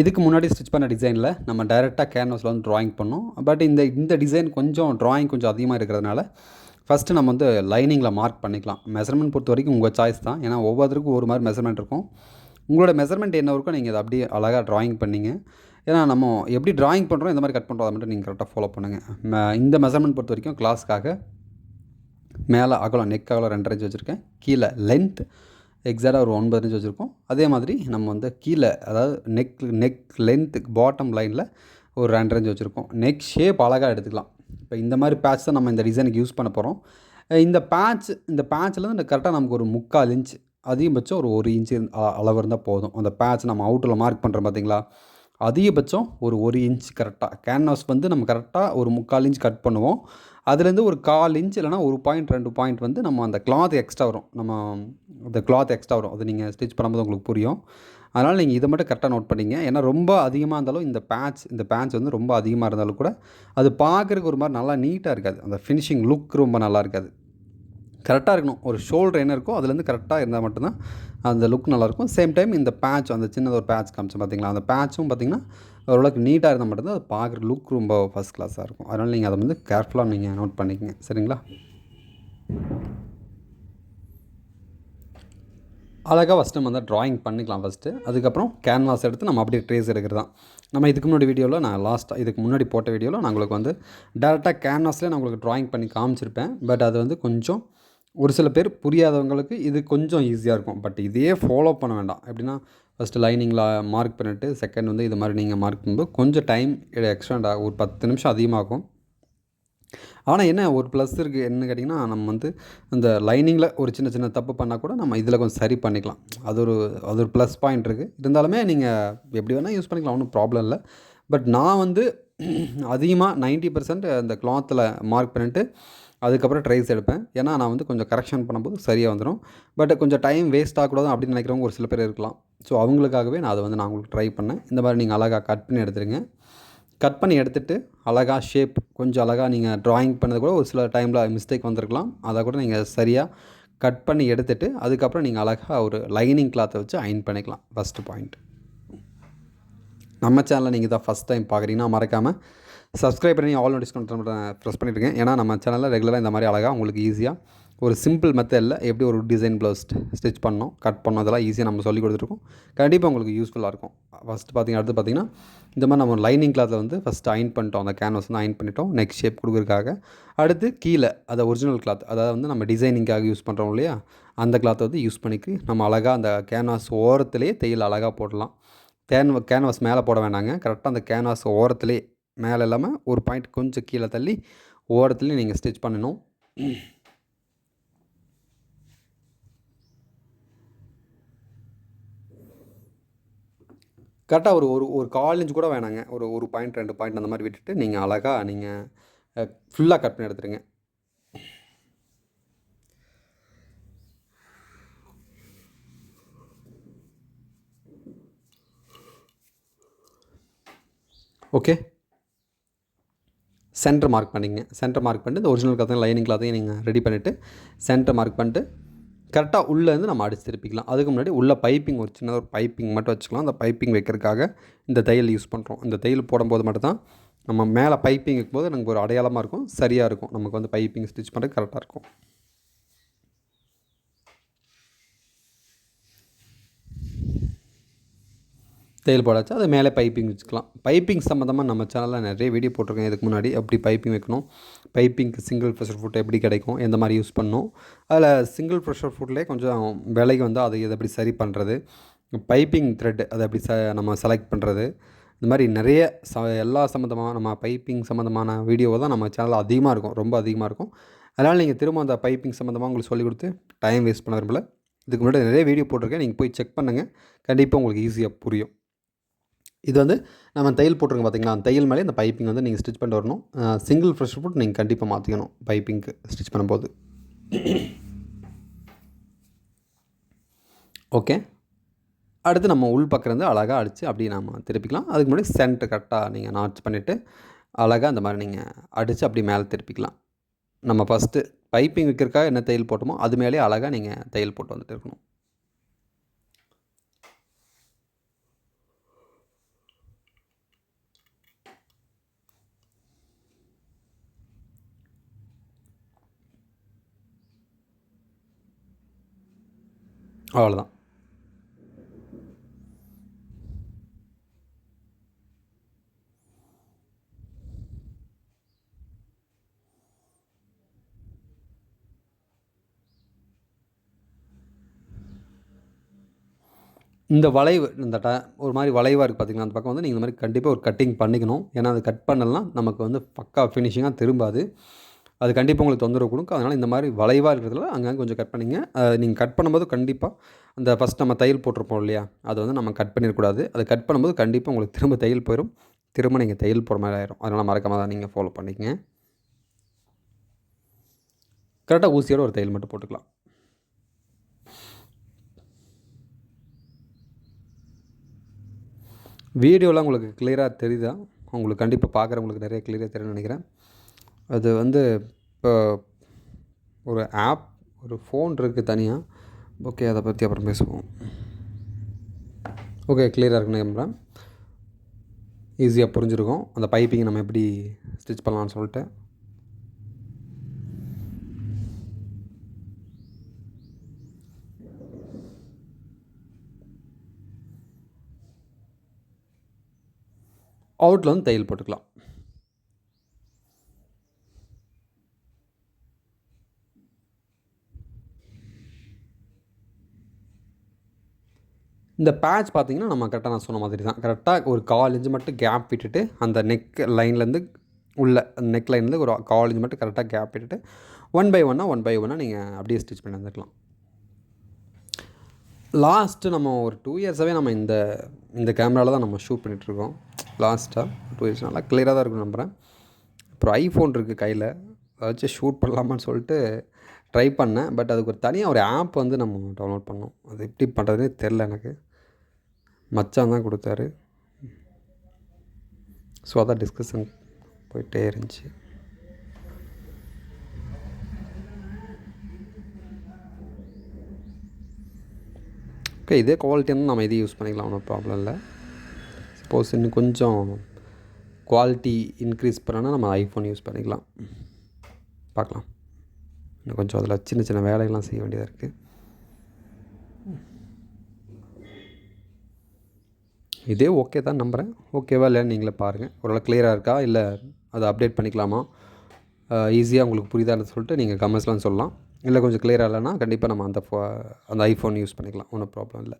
இதுக்கு முன்னாடி ஸ்டிச் பண்ண டிசைனில் நம்ம டைரெக்டாக கேன்வஸில் வந்து ட்ராயிங் பண்ணோம். பட் இந்த இந்த டிசைன் கொஞ்சம் ட்ராயிங் கொஞ்சம் அதிகமாக இருக்கிறதுனால ஃபஸ்ட்டு நம்ம வந்து லைனிங்கில் மார்க் பண்ணிக்கலாம். மெஷர்மெண்ட் பொறுத்த வரைக்கும் உங்கள் சாய்ஸ் தான். ஏன்னா ஒவ்வொருத்தருக்கும் ஒரு மாதிரி மெஷர்மெண்ட் இருக்கும். உங்களோட மெஷர்மெண்ட் என்ன இருக்கோ நீங்கள் அதை அப்படியே அழகாக ட்ராயிங் பண்ணீங்க. ஏன்னா நம்ம எப்படி ட்ராயிங் பண்ணுறோம் இந்த மாதிரி கட் பண்ணுறோம் அதை மட்டும் நீங்கள் கரெக்டாக ஃபாலோ பண்ணுங்கள் இந்த மெஷர்மெண்ட் பொறுத்த வரைக்கும் கிளாஸ்க்காக மேலே அகலம் நெக் அகலம் ரெண்டரை இன்ச் வச்சுருக்கேன். கீழே லென்த் எக்ஸாக்டாக ஒரு ஒன்பது இன்ச் வச்சுருக்கோம். அதே மாதிரி நம்ம வந்து கீழே அதாவது நெக் நெக் லென்த்துக்கு பாட்டம் லைனில் ஒரு ரெண்டு இன்ச் வச்சுருக்கோம். நெக் ஷேப் அழகாக எடுத்துக்கலாம். இப்போ இந்த மாதிரி பேட்ச் தான் நம்ம இந்த டிசைனுக்கு யூஸ் பண்ண போகிறோம் இந்த பேட்ச் இந்த பேட்சில் இந்த கரெக்டாக நமக்கு ஒரு முக்கால் இன்ச் அதிகபட்சம் ஒரு ஒரு இன்ச்சு அளவு இருந்தால் போதும். அந்த பேட்ச் நம்ம அவுட்டில் மார்க் பண்ணுறோம் பார்த்தீங்களா அதிகபட்சம் ஒரு ஒரு இன்ச் கரெக்டாக கேன்வாஸ் வந்து நம்ம கரெக்டாக ஒரு முக்கால் இன்ச் கட் பண்ணுவோம். அதுலேருந்து ஒரு கால் இன்ச் இல்லைனா ஒரு பாயிண்ட் ரெண்டு பாயிண்ட் வந்து நம்ம அந்த கிளாத் எக்ஸ்ட்ரா வரும். நம்ம அந்த கிளாத் எக்ஸ்ட்ரா வரும். அது நீங்கள் ஸ்டிச் பண்ணும்போது உங்களுக்கு புரியும். அதனால் நீங்கள் இதை மட்டும் கரெக்டாக நோட் பண்ணிங்க. ஏன்னா ரொம்ப அதிகமாக இருந்தாலும் இந்த பேட்ச் இந்த பேட்ச் வந்து ரொம்ப அதிகமாக இருந்தாலும் கூட அது பார்க்குறதுக்கு ஒரு மாதிரி நல்லா நீட்டாக இருக்காது. அந்த ஃபினிஷிங் லுக் ரொம்ப நல்லா இருக்காது. கரெக்டாக இருக்கணும். ஒரு ஷோல்டர் என்ன இருக்கோ அதுலேருந்து கரெக்டாக இருந்தால் மட்டும்தான் அந்த லுக் நல்லாயிருக்கும் சேம் டைம் இந்த பேட்ச் அந்த சின்னது ஒரு பேட்ச் காமிச்சு பார்த்தீங்களா? அந்த பேட்சும் பார்த்திங்கன்னா ஓரளவுக்கு நீட்டாக இருந்தால் மட்டும்தான் அது பார்க்குற லுக் ரொம்ப ஃபஸ்ட் கிளாஸாக இருக்கும். அதனால் நீங்கள் அதை வந்து கேர்ஃபுல்லாக நீங்கள் நோட் பண்ணிக்கங்க. சரிங்களா? அழகாக ஃபஸ்ட்டு நம்ம வந்து ட்ராயிங் பண்ணிக்கலாம் ஃபஸ்ட்டு அதுக்கப்புறம் கேன்வாஸ் எடுத்து நம்ம அப்படியே ட்ரேஸ் எடுக்கிறது தான் நம்ம இதுக்கு முன்னாடி வீடியோவில் நான் லாஸ்ட்டாக இதுக்கு முன்னாடி போட்ட வீடியோவில் நான் உங்களுக்கு வந்து டேரெக்டாக கேன்வாஸ்லேயே நான் உங்களுக்கு ட்ராயிங் பண்ணி காமிச்சிருப்பேன். பட் அது வந்து கொஞ்சம் ஒரு சில பேர் புரியாதவங்களுக்கு இது கொஞ்சம் ஈஸியாக இருக்கும். பட் இதையே ஃபாலோ பண்ண வேண்டாம். எப்படின்னா ஃபஸ்ட்டு லைனிங்கில் மார்க் பண்ணிவிட்டு செகண்ட் வந்து இது மாதிரி நீங்கள் மார்க் பண்ணும்போது கொஞ்சம் டைம் எக்ஸ்ட்ரா ஒரு பத்து நிமிஷம் அதிகமாகும். ஆனால் என்ன ஒரு ப்ளஸ் இருக்குது என்னன்னு கேட்டிங்கன்னா நம்ம வந்து அந்த லைனிங்கில் ஒரு சின்ன சின்ன தப்பு பண்ணால் கூட நம்ம இதில் கொஞ்சம் சரி பண்ணிக்கலாம். அது ஒரு அது ஒரு ப்ளஸ் பாயிண்ட் இருக்குது இருந்தாலுமே நீங்கள் எப்படி வேணால் யூஸ் பண்ணிக்கலாம் ஒன்றும் ப்ராப்ளம் இல்லை. பட் நான் வந்து அதிகமாக நைன்ட்டி பர்சன்ட் அந்த கிளாத்தில் மார்க் பண்ணிவிட்டு அதுக்கப்புறம் ட்ரைஸ் எடுப்பேன். ஏன்னா நான் வந்து கொஞ்சம் கரெக்ஷன் பண்ணும்போது சரியாக வந்துடும் பட் கொஞ்சம் டைம் வேஸ்ட் ஆகக்கூடாது அப்படின்னு நினைக்கிறவங்க ஒரு சில பேர் இருக்கலாம். ஸோ அவங்களுக்காகவே நான் அதை வந்து நான் உங்களுக்கு ட்ரை பண்ணேன். இந்த மாதிரி நீங்கள் அழகாக கட் பண்ணி எடுத்துருங்க. கட் பண்ணி எடுத்துகிட்டு அழகாக ஷேப் கொஞ்சம் அழகாக நீங்கள் ட்ராயிங் பண்ணது கூட ஒரு சில டைமில் மிஸ்டேக் வந்திருக்கலாம். அதை கூட நீங்கள் சரியாக கட் பண்ணி எடுத்துகிட்டு அதுக்கப்புறம் நீங்கள் அழகாக ஒரு லைனிங் கிளாத்தை வச்சு அயன் பண்ணிக்கலாம். ஃபஸ்ட்டு பாயிண்ட் நம்ம சேனலில் நீங்கள் தான் ஃபஸ்ட் டைம் பார்க்குறீங்கன்னா மறக்காமல் சப்ஸ்கிரைப் பண்ணி ஆல் நோட்டிஃபிகேஷன் ப்ரெஸ் பண்ணியிருக்கேன் ஏன்னா நம்ம சேனலில் ரெகுலராக இந்த மாதிரி அழகாக உங்களுக்கு ஈஸியாக ஒரு சிம்பிள் மெத்தடில் எப்படி ஒரு டிசைன் ப்ளவுஸ் ஸ்டிச் பண்ணோம் கட் பண்ணோம் அதெல்லாம் ஈஸியாக நம்ம சொல்லி கொடுத்துருக்கோம் கண்டிப்பாக உங்களுக்கு யூஸ்ஃபுல்லாக இருக்கும். ஃபஸ்ட்டு பார்த்திங்க அடுத்து பார்த்திங்கன்னா இந்த மாதிரி நம்ம லைனிங் கிளாத்தில் வந்து ஃபஸ்ட்டு அயன் பண்ணிட்டோம். அந்த கேன்வாஸ் வந்து அயன் பண்ணிட்டோம். நெக்ஸ்ட் ஷேப் கொடுக்குறதுக்காக. அடுத்து கீழே அதை ஒரிஜினல் கிளாத் அதாவது வந்து நம்ம டிசைனிங்காக யூஸ் பண்ணுறோம் இல்லையா? அந்த கிளாத்தை வந்து யூஸ் பண்ணிக்கு நம்ம அழகாக அந்த கேன்வாஸ் ஓரத்துலேயே தையல் அழகாக போடலாம். கேன் கேன்வாஸ் மேலே போட வேணாங்க. கரெக்டாக அந்த கேன்வாஸ் ஓரத்துலேயே மேலே இல்லாமல் ஒரு பாயிண்ட் கொஞ்சம் கீழே தள்ளி ஓரத்துலேயும் நீங்கள் ஸ்டிச் பண்ணணும். கரெக்டாக ஒரு ஒரு ஒரு கால் இன்ச் கூட வேணாங்க. ஒரு ஒரு பாயிண்ட் ரெண்டு பாயிண்ட் அந்த மாதிரி விட்டுட்டு நீங்கள் அழகாக நீங்கள் ஃபுல்லாக கட் பண்ணி எடுத்துருங்க. ஓகே சென்டர் மார்க் பண்ணிங்க. சென்டர் மார்க் பண்ணிட்டு இந்த ஒரிஜினல் கிளாத்தையும் லைனிங் கிளாத்தையும் நீங்கள் ரெடி பண்ணிவிட்டு சென்டர் மார்க் பண்ணிட்டு கரெக்டாக உள்ளேருந்து நம்ம அடிச்சு திருப்பிக்கலாம். அதுக்கு முன்னாடி உள்ள பைப்பிங் ஒரு சின்னதாக ஒரு பைப்பிங் மட்டும் வச்சுக்கலாம். அந்த பைப்பிங் வைக்கிறதுக்காக இந்த தையல் யூஸ் பண்ணுறோம் இந்த தையல் போடும்போது மட்டும்தான் நம்ம மேலே பைப்பிங் வைக்கும்போது நமக்கு ஒரு அடையாளமாக இருக்கும் சரியாக இருக்கும். நமக்கு வந்து பைப்பிங் ஸ்டிச் பண்ணுறது கரெக்டாக இருக்கும். தையல் போடாச்சு. அது மேலே பைப்பிங் வச்சுக்கலாம். பைப்பிங் சம்மந்தமாக நம்ம சேனலில் நிறைய வீடியோ போட்டிருக்கேன். இதுக்கு முன்னாடி எப்படி பைப்பிங் வைக்கணும் பைப்பிங்க்கு சிங்கிள் ப்ரெஷர் ஃபுட் எப்படி கிடைக்கும் எந்த மாதிரி யூஸ் பண்ணணும். அதில் சிங்கிள் ப்ரெஷர் ஃபுட்லேயே கொஞ்சம் விலைக்கு வந்து அதை இதை எப்படி சரி பண்ணுறது பைப்பிங் த்ரெட் அதை எப்படி ச நம்ம செலக்ட் பண்ணுறது இந்த மாதிரி நிறைய ச எல்லா சம்மந்தமாக நம்ம பைப்பிங் சம்மந்தமான வீடியோவை தான் நம்ம சேனலில் அதிகமாக இருக்கும். ரொம்ப அதிகமாக இருக்கும். அதனால் நீங்கள் திரும்ப அந்த பைப்பிங் சம்மந்தமாக உங்களுக்கு சொல்லிக் கொடுத்து டைம் வேஸ்ட் பண்ண விரும்பல. இதுக்கு முன்னாடி நிறைய வீடியோ போட்டிருக்கேன். நீங்கள் போய் செக் பண்ணுங்கள் கண்டிப்பாக உங்களுக்கு ஈஸியாக புரியும். இது வந்து நம்ம தையல் போட்டுருங்க பார்த்தீங்களா அந்த தையல் மேலே இந்த பைப்பிங் வந்து நீங்கள் ஸ்டிச் பண்ணிட்டு வரணும். சிங்கிள் ஃப்ரெஷ் ஃபுட் நீங்கள் கண்டிப்பாக மாற்றிக்கணும் பைப்பிங்க்கு ஸ்டிச் பண்ணும்போது. ஓகே அடுத்து நம்ம உள் பக்கம் இருந்து அழகாக அடித்து அப்படியே நம்ம திருப்பிக்கலாம். அதுக்கு முன்னாடி சென்ட் கரெக்டாக நீங்கள் நாட்ச் பண்ணிவிட்டு அழகாக அந்த மாதிரி நீங்கள் அடித்து அப்படி மேலே திருப்பிக்கலாம். நம்ம ஃபஸ்ட்டு பைப்பிங் வைக்கிறக்காக என்ன தையல் போட்டோமோ அது மேலே அழகாக நீங்கள் தையல் போட்டு வந்துட்டு இருக்கணும். அவ்வளோதான் இந்த வளைவு இந்த ட ஒரு மாதிரி வளைவாக இருக்குது பார்த்தீங்களா அந்த பக்கம் வந்து நீங்கள் இந்த மாதிரி கண்டிப்பாக ஒரு கட்டிங் பண்ணிக்கணும். ஏன்னா அது கட் பண்ணலாம் நமக்கு வந்து பக்கா ஃபினிஷிங்காக திரும்பாது. அது கண்டிப்பாக உங்களுக்கு தொந்தரவு கொடுக்கும். அதனால் இந்த மாதிரி வளைவாக இருக்கிறதுல அங்கங்கே கொஞ்சம் கட் பண்ணிங்க. நீங்கள் கட் பண்ணும்போது கண்டிப்பாக அந்த ஃபஸ்ட் நம்ம தையல் போட்டிருப்போம் இல்லையா? அது வந்து நம்ம கட் பண்ணிடக்கூடாது. அதை கட் பண்ணும்போது கண்டிப்பாக உங்களுக்கு திரும்ப தையல் போயிடும் திரும்ப நீங்கள் தையல் போகிற மாதிரி ஆயிரும். அதனால் மறக்காம தான் நீங்கள் ஃபாலோ பண்ணிக்கங்க. கரெக்டாக ஊசியோட ஒரு தையல் மட்டும் போட்டுக்கலாம். வீடியோலாம் உங்களுக்கு கிளியராக தெரியுதா? உங்களுக்கு கண்டிப்பாக பார்க்குறவங்களுக்கு நிறைய கிளியராக தெரியும்னு நினைக்கிறேன். அது வந்து இப்போ ஒரு ஆப் ஒரு ஃபோன் இருக்குது தனியாக ஓகே அதை பற்றி அப்புறம் பேசுவோம். ஓகே கிளியராக இருக்குன்னு நம்புகிறேன் ஈஸியாக புரிஞ்சிருக்கும். அந்த பைப்பிங் நம்ம எப்படி ஸ்டிச் பண்ணலாம்னு சொல்லிட்டு. அவுட்டில் வந்து தையல் போட்டுக்கலாம். இந்த பேட்ச் பார்த்தீங்கன்னா நம்ம கரெக்டாக நான் சொன்ன மாதிரி தான். கரெக்டாக ஒரு கால் இன்ச்சு மட்டும் கேப் விட்டுட்டு அந்த நெக் லைன்லேருந்து உள்ள நெக் லைன்லேருந்து ஒரு கால் இன்ச்சு மட்டும் கரெக்டாக கேப் விட்டுட்டு ஒன் பை ஒன்னாக ஒன் பை ஒன்னாக நீங்கள் அப்படியே ஸ்டிச் பண்ணி வந்துக்கலாம் லாஸ்ட்டு நம்ம ஒரு டூ இயர்ஸாகவே நம்ம இந்த இந்த கேமராவில் தான் நம்ம ஷூட் பண்ணிகிட்ருக்கோம் லாஸ்ட்டாக டூ இயர்ஸ் நல்லா கிளியராக தான் இருக்கும் நம்புகிறேன் அப்புறம் ஐஃபோன் இருக்குது கையில். அதை வச்சு ஷூட் பண்ணலாமான்னு சொல்லிட்டு ட்ரை பண்ணேன். பட் அதுக்கு ஒரு தனியாக ஒரு ஆப் வந்து நம்ம டவுன்லோட் பண்ணோம். அது எப்படி பண்ணுறதுனே தெரில எனக்கு. மச்சான் தான் கொடுத்தாரு. ஸோ அதான் டிஸ்கஷன் போயிட்டே இருந்துச்சு. ஓகே இதே குவாலிட்டி வந்து நம்ம இதையும் யூஸ் பண்ணிக்கலாம் ஒன்றும் ப்ராப்ளம் இல்லை. சப்போஸ் இன்னும் கொஞ்சம் குவாலிட்டி இன்க்ரீஸ் பண்ணோன்னா நம்ம ஐஃபோன் யூஸ் பண்ணிக்கலாம். பார்க்கலாம். இன்னும் கொஞ்சம் அதில் சின்ன சின்ன வேலைகள்லாம் செய்ய வேண்டியதாக இருக்குது இதே ஓகே தான் நம்புகிறேன் ஓகேவா இல்லைன்னு நீங்களே பாருங்கள் ஓரளவு கிளியராக இருக்கா? இல்லை அதை அப்டேட் பண்ணிக்கலாமா? ஈஸியாக உங்களுக்கு புரியுதான்னு சொல்லிட்டு நீங்கள் கமெண்ட்ஸ்லாம் சொல்லலாம். இல்லை கொஞ்சம் கிளியராக இல்லைன்னா கண்டிப்பாக நம்ம அந்த ஃபோ அந்த ஐஃபோன் யூஸ் பண்ணிக்கலாம். ஒன்றும் ப்ராப்ளம் இல்லை.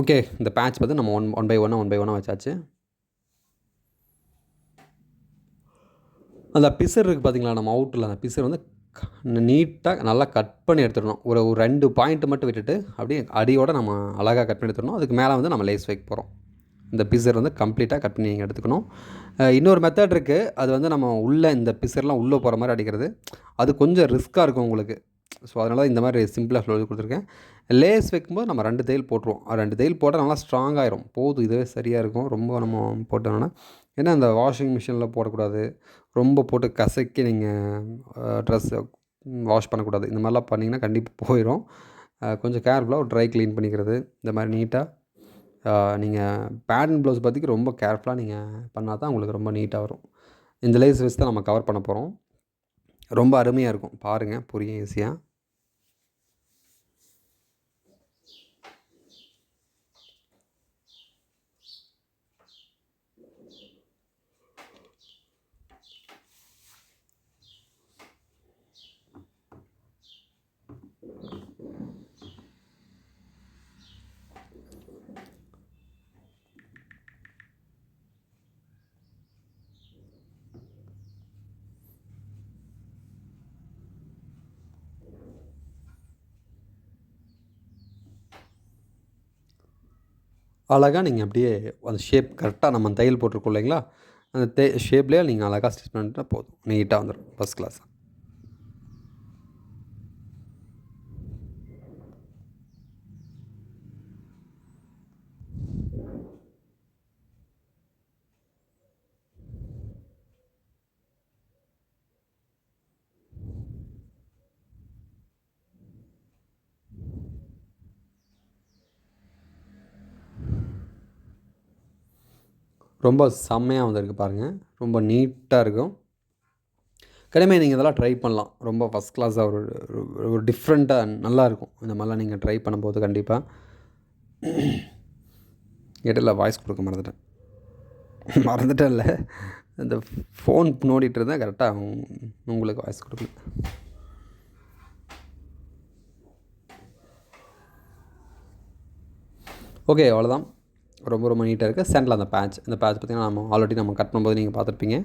ஓகே இந்த பேட்ச் பார்த்து நம்ம ஒன் ஒன் பை ஒன்னாக ஒன் பை ஒன்னாக வச்சாச்சு. அந்த பிசர் இருக்குது பார்த்தீங்களா நம்ம அவுட்டில் அந்த பிசர் வந்து நீட்டாக நல்லா கட் பண்ணி எடுத்துடணும். ஒரு ஒரு ரெண்டு பாயிண்ட் மட்டும் விட்டுட்டு அப்படியே அடியோட நம்ம அழகாக கட் பண்ணி எடுத்துடணும். அதுக்கு மேலே வந்து நம்ம லேஸ் வைக்க போகிறோம் இந்த பிசர் வந்து கம்ப்ளீட்டாக கட் பண்ணி நீங்கள் எடுத்துக்கணும். இன்னொரு மெத்தட் இருக்குது அது வந்து நம்ம உள்ளே இந்த பிசர்லாம் உள்ளே போகிற மாதிரி அடிக்கிறது. அது கொஞ்சம் ரிஸ்க்காக இருக்கும் உங்களுக்கு. ஸோ அதனால தான் இந்த மாதிரி சிம்பிளாக சொல்லி கொடுத்துருக்கேன். லேஸ் வைக்கும்போது நம்ம ரெண்டு தையல் போட்டுருவோம். ரெண்டு தையல் போட்டால் நல்லா ஸ்ட்ராங் ஆயிரும். போதும் இதுவே சரியாக இருக்கும். ரொம்ப நம்ம போட்டோம்னா. ஏன்னா இந்த வாஷிங் மிஷினில் போடக்கூடாது. ரொம்ப போட்டு கசக்கி நீங்கள் ட்ரெஸ்ஸை வாஷ் பண்ணக்கூடாது. இந்த மாதிரிலாம் பண்ணிங்கன்னா கண்டிப்பாக போயிடும் கொஞ்சம் கேர்ஃபுல்லாக ஒரு ட்ரை க்ளீன் பண்ணிக்கிறது. இந்த மாதிரி நீட்டாக நீங்கள் பேட்டன் ப்ளவுஸ் பற்றிக்கு ரொம்ப கேர்ஃபுல்லாக நீங்கள் பண்ணால் தான் உங்களுக்கு ரொம்ப நீட்டாக வரும். இந்த லேஸ் வச்சு தான் நம்ம கவர் பண்ண போகிறோம் ரொம்ப அருமையாக இருக்கும். பாருங்கள் புரியும் ஈஸியாக அழகாக நீங்கள் அப்படியே அந்த ஷேப் கரெக்டாக நம்ம தையல் போட்டிருக்கோம் இல்லைங்களா? அந்த தே ஷேப்லேயே நீங்கள் அழகாக ஸ்டிச் பண்ணிட்டால் போதும். நீட்டாக வந்துடும் ஃபஸ்ட் கிளாஸ் ரொம்ப செம்மையாக வந்திருக்கு பாருங்கள் ரொம்ப நீட்டாக இருக்கும். கடுமையாக நீங்கள் இதெல்லாம் ட்ரை பண்ணலாம். ரொம்ப ஃபஸ்ட் கிளாஸாக ஒரு ஒரு- டிஃப்ரெண்ட்டாக நல்லாயிருக்கும் இந்த மாதிரிலாம் நீங்கள் ட்ரை பண்ணும்போது கண்டிப்பாக இடையில வாய்ஸ் கொடுக்க மறந்துட்டேன். மறந்துட்டேன் இல்லை. இந்த ஃபோன் நோடிட்டு இருந்தால் கரெக்டாக உங்களுக்கு வாய்ஸ் கொடுக்கல. ஓகே அவ்வளோதான் ரொம்ப ரொம்ப நீட்டாக இருக்குது சென்டரில் அந்த பேட்ச் இந்த பேட்ச் பார்த்திங்கன்னா நம்ம ஆல்ரெடி நம்ம கட் பண்ணும்போது நீங்கள் பார்த்துருப்பீங்க.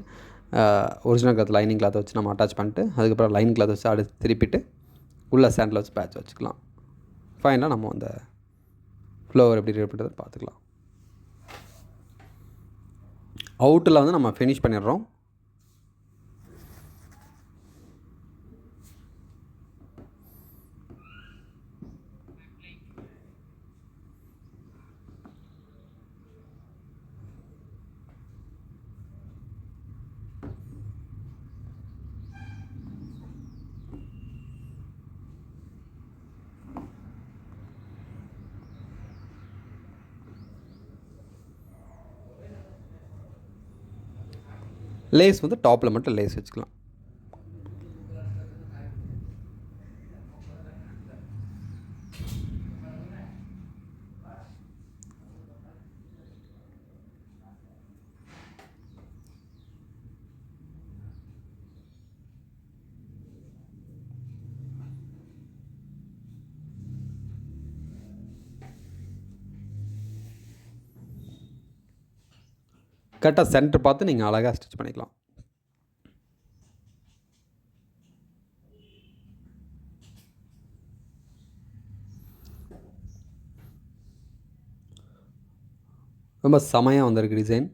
ஒரிஜினல் கிளாத் லைனிங் கிளாத் வச்சு நம்ம அட்டாச் பண்ணிட்டு அதுக்கப்புறம் லைன் கிளாத் வச்சு அடுத்து திருப்பிட்டு உள்ளே சேண்டில் வச்சு பேட்ச் வச்சுக்கலாம். ஃபைனலாக நம்ம அந்த ஃப்ளவர் எப்படி ரெடி பண்ணுறது பார்த்துக்கலாம். அவுட்டில் வந்து நம்ம ஃபினிஷ் பண்ணிடுறோம். லேஸ் வந்து டாப்பில் மட்டும் லேஸ் வச்சுக்கலாம். கரெக்டாக சென்டர் பார்த்து நீங்கள் அழகாக ஸ்டிச் பண்ணிக்கலாம். ரொம்ப செமையாக வந்திருக்கு டிசைன்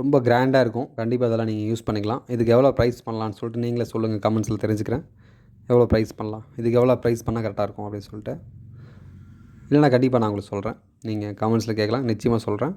ரொம்ப கிராண்டாக இருக்கும். கண்டிப்பாக அதெல்லாம் நீங்கள் யூஸ் பண்ணிக்கலாம். இதுக்கு எவ்வளோ ப்ரைஸ் பண்ணலான்னு சொல்லிட்டு நீங்களே சொல்லுங்கள் கமெண்ட்ஸில் தெரிஞ்சுக்கிறேன். எவ்வளோ ப்ரைஸ் பண்ணலாம்? இதுக்கு எவ்வளோ ப்ரைஸ் பண்ணால் கரெக்டாக இருக்கும் அப்படின்னு சொல்லிட்டு. இல்லைனா கண்டிப்பாக நான் உங்களுக்கு சொல்கிறேன் நீங்கள் கமெண்ட்ஸில் கேட்கலாம். நிச்சயமாக சொல்கிறேன்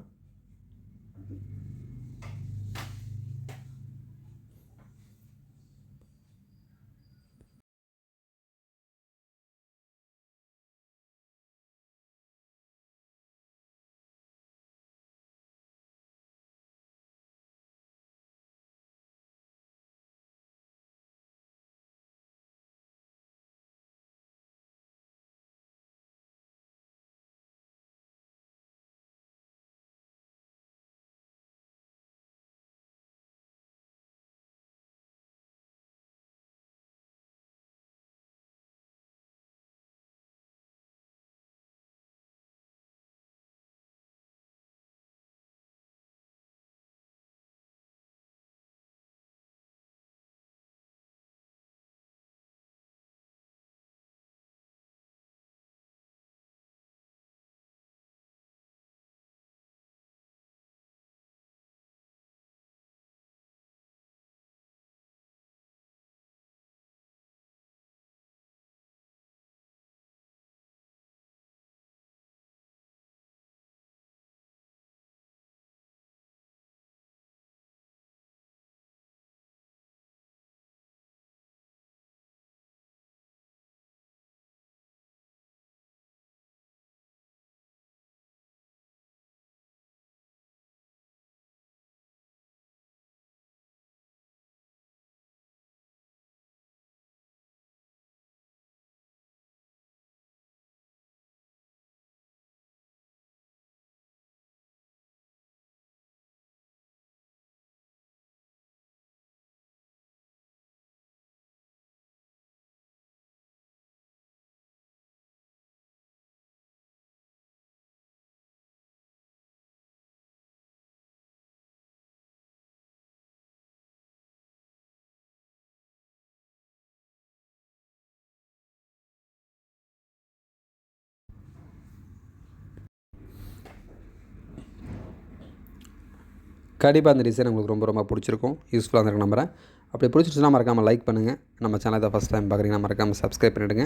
கண்டிப்பாக அந்த டிசைன் உங்களுக்கு ரொம்ப ரொம்ப பிடிச்சிருக்கும். யூஸ்ஃபுல்லாக இருக்க நம்புறேன். அப்படி பிடிச்சிருச்சுன்னா மறக்காமல் லைக் பண்ணுங்கள் நம்ம சேனல் இதை ஃபஸ்ட் டைம் பார்க்குறீங்கன்னா மறக்காமல் சப்ஸ்கிரைப் பண்ணிவிடுங்க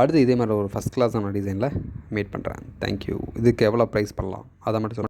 அடுத்து இதே மாதிரி ஒரு ஃபஸ்ட் கிளாஸான டிசைனில் மீட் பண்ணுறேன் தேங்க்யூ இதுக்கு எவ்வளோ ப்ரைஸ் பண்ணலாம்? அதை மட்டும் சொல்லுங்கள்